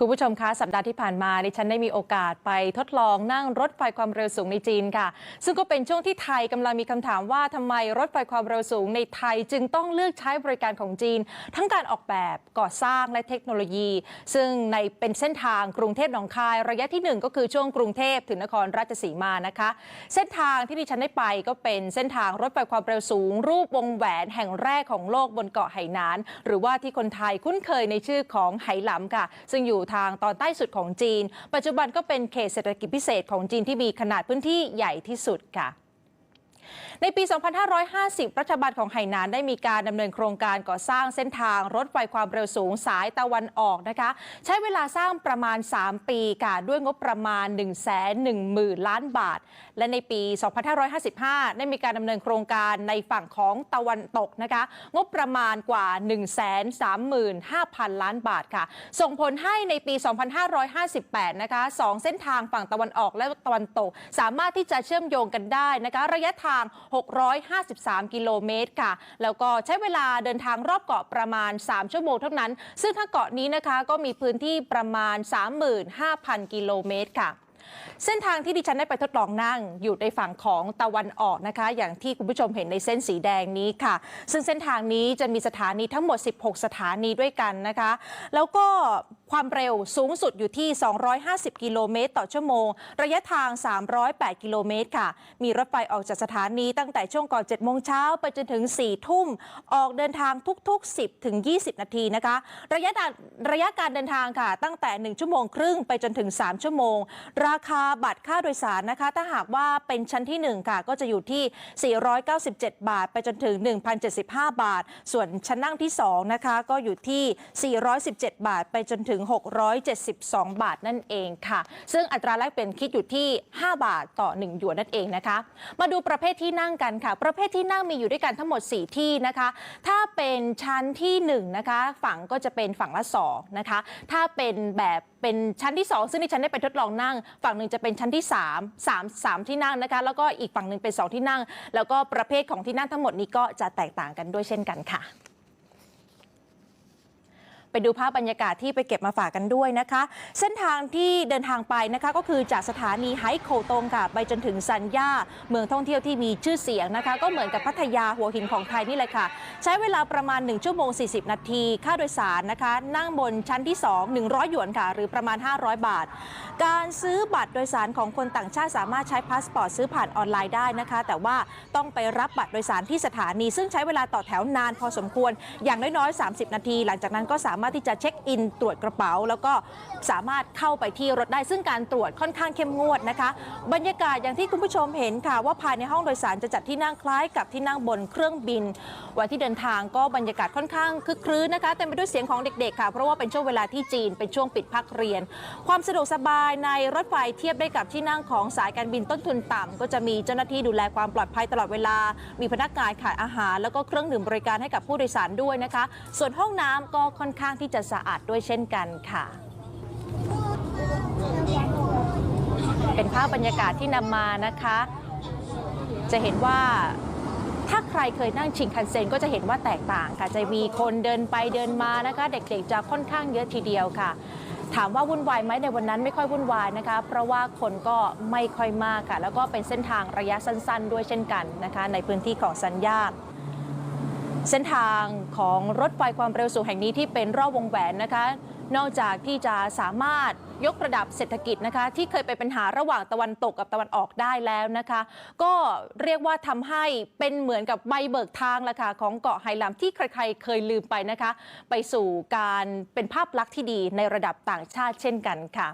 คุณผู้ชมคะสัปดาห์ที่ผ่านมาดิฉันได้มีโอกาสไปทดลองนั่งรถไฟความเร็วสูงในจีนค่ะ ซึ่งก็เป็นช่วงที่ไทยกำลังมีคำถามว่าทำไมรถไฟความเร็วสูงในไทยจึงต้องเลือกใช้บริการของจีน ทั้งการออกแบบก่อสร้างและเทคโนโลยี ซึ่งในเป็นเส้นทางกรุงเทพหนองคาย ระยะที่หนึ่งก็คือช่วงกรุงเทพถึงนครราชสีมานะคะ เส้นทางที่ดิฉันได้ไปก็เป็นเส้นทางรถไฟความเร็วสูง รูปวงแหวนแห่งแรกของโลกบนเกาะไหหนาน หรือว่าที่คนไทยคุ้นเคยในชื่อของไหหลำค่ะ ซึ่งอยู่ทางตอนใต้สุดของจีน ปัจจุบันก็เป็นเขตเศรษฐกิจพิเศษของจีนที่มีขนาดพื้นที่ใหญ่ที่สุดค่ะ ในปี 2550 รัฐบาลของไหหนานได้มีการดำเนินโครงการก่อสร้างเส้นทางรถไฟความเร็วสูงสายตะวันออกนะคะ ใช้เวลาสร้างประมาณ 3 ปีค่ะด้วยงบประมาณ 1 1 0 0 0 0 ล้านบาท และในปี 2555 ได้มีการดำเนินโครงการในฝั่งของตะวันตกนะคะงบประมาณกว่า 135,000 ล้านบาทค่ะ ส่งผลให้ในปี 2558 นะคะสองเส้นทางฝั่งตะวันออกและตะวันตก สามารถที่จะเชื่อมโยงกันได้นะคะระยะทาง653 กิโลเมตรค่ะ แล้วก็ใช้เวลาเดินทางรอบเกาะประมาณ 3 ชั่วโมงเท่านั้น ซึ่งถ้าเกาะนี้นะคะก็มีพื้นที่ประมาณ 35,000 กิโลเมตรค่ะเส้นทางที่ดิฉันได้ไปทดลองนั่งอยู่ในฝั่งของตะวันออกนะคะ อย่างที่คุณผู้ชมเห็นในเส้นสีแดงนี้ค่ะ ซึ่งเส้นทางนี้จะมีสถานีทั้งหมด 16 สถานีด้วยกันนะคะ แล้วก็ความเร็วสูงสุดอยู่ที่ 250 กิโลเมตรต่อชั่วโมง ระยะทาง 308 กิโลเมตรค่ะ มีรถไฟออกจากสถานีตั้งแต่ช่วงก่อน 7 โมงเช้าไปจนถึง 4 ทุ่ม ออกเดินทางทุก ๆ 10 ถึง 20 นาทีนะคะ ระยะระยะการเดินทางค่ะ ตั้งแต่ 1 ชั่วโมงครึ่งไปจนถึง 3 ชั่วโมง ราคาบัตรค่าโดยสารนะคะ ถ้าหากว่าเป็นชั้นที่ 1 ค่ะ ก็จะอยู่ที่ 497 บาท ไปจนถึง 1,075 บาท ส่วนชั้นนั่งที่ 2 นะคะ ก็อยู่ที่ 417 บาท ไปจนถึงง 672 บาทนั่นเองค่ะ ซึ่งอัตราแลกเปลี่ยนคิดอยู่ที่ 5 บาทต่อ 1 หยวนนั่นเองนะคะ มาดูประเภทที่นั่งกันค่ะ ประเภทที่นั่งมีอยู่ด้วยกันทั้งหมด 4 ที่นะคะ ถ้าเป็นชั้นที่1นะคะฝั่งก็จะเป็นฝั่งละ2นะคะ ถ้าเป็นแบบเป็นชั้นที่ 2 ซึ่งที่ฉันได้ไปทดลองนั่ง ฝั่งหนึ่งจะเป็นชั้นที่ 3 3 3 ที่นั่งนะคะ แล้วก็อีกฝั่งหนึ่งเป็น 2 ที่นั่ง แล้วก็ประเภทของที่นั่งทั้งหมดนี้ก็จะแตกต่างกันด้วยเช่นกันค่ะ ดูภาพบรรยากาศที่ไปเก็บมาฝากกันด้วยนะคะ เส้นทางที่เดินทางไปนะคะก็คือจากสถานีไฮโคตงค่ะ ไปจนถึงซันย่าเมืองท่องเที่ยวที่มีชื่อเสียงนะคะ ก็เหมือนกับพัทยาหัวหินของไทยนี่แหละค่ะ ใช้เวลาประมาณ 1 ชั่วโมง 40 นาที ค่าโดยสารนะคะ นั่งบนชั้นที่ 2 100 หยวนค่ะ หรือประมาณ 500 บาท การซื้อบัตรโดยสารของคนต่างชาติสามารถใช้พาสปอร์ตซื้อผ่านออนไลน์ได้นะคะ แต่ว่าต้องไปรับบัตรโดยสารที่สถานี ซึ่งใช้เวลาต่อแถวนานพอสมควรอย่างน้อยๆ30 นาที หลังจากนั้นก็สามารถที่จะเช็คอิน ตรวจกระเป๋า แล้วก็สามารถเข้าไปที่รถได้ซึ่งการตรวจค่อนข้างเข้มงวดนะคะ บรรยากาศอย่างที่คุณผู้ชมเห็นค่ะ ว่าภายในห้องโดยสารจะจัดที่นั่งคล้ายกับที่นั่งบนเครื่องบิน วันที่เดินทางก็บรรยากาศค่อนข้างคึกครื้นนะคะเต็มไปด้วยเสียงของเด็กๆค่ะ เพราะว่าเป็นช่วงเวลาที่จีนเป็นช่วงปิดพักเรียน ความสะดวกสบายในรถไฟเทียบได้กับที่นั่งของสายการบินต้นทุนต่ำก็จะมีเจ้าหน้าที่ดูแลความปลอดภัยตลอดเวลา มีพนักงานขายอาหาร แล้วก็เครื่องดื่มบริการให้กับผู้โดยสารด้วยนะคะ ส่วนห้องน้ำก็ค่อนข้างางที่จะสะอาดด้วยเช่นกันค่ะ เป็นภาพบรรยากาศที่นำมานะคะ จะเห็นว่าถ้าใครเคยนั่งชิงคันเซ็นก็จะเห็นว่าแตกต่างค่ะ จะมีคนเดินไปเดินมานะคะ เด็กๆจะค่อนข้างเยอะทีเดียวค่ะ ถามว่าวุ่นวายไหมในวันนั้นไม่ค่อยวุ่นวายนะคะ เพราะว่าคนก็ไม่ค่อยมากค่ะ แล้วก็เป็นเส้นทางระยะสั้น ๆ ด้วยเช่นกันนะคะ ในพื้นที่ของสัญญา เส้นทางของรถไฟความเร็วสูงแห่งนี้ที่เป็นรอบวงแหวนนะคะ นอกจากที่จะสามารถยกระดับเศรษฐกิจนะคะ ที่เคยเป็นปัญหาระหว่างตะวันตกกับตะวันออกได้แล้วนะคะ ก็เรียกว่าทำให้เป็นเหมือนกับใบเบิกทางละค่ะของเกาะไหหลำที่ใครๆเคยลืมไปนะคะ ไปสู่การเป็นภาพลักษณ์ที่ดีในระดับต่างชาติเช่นกันค่ะ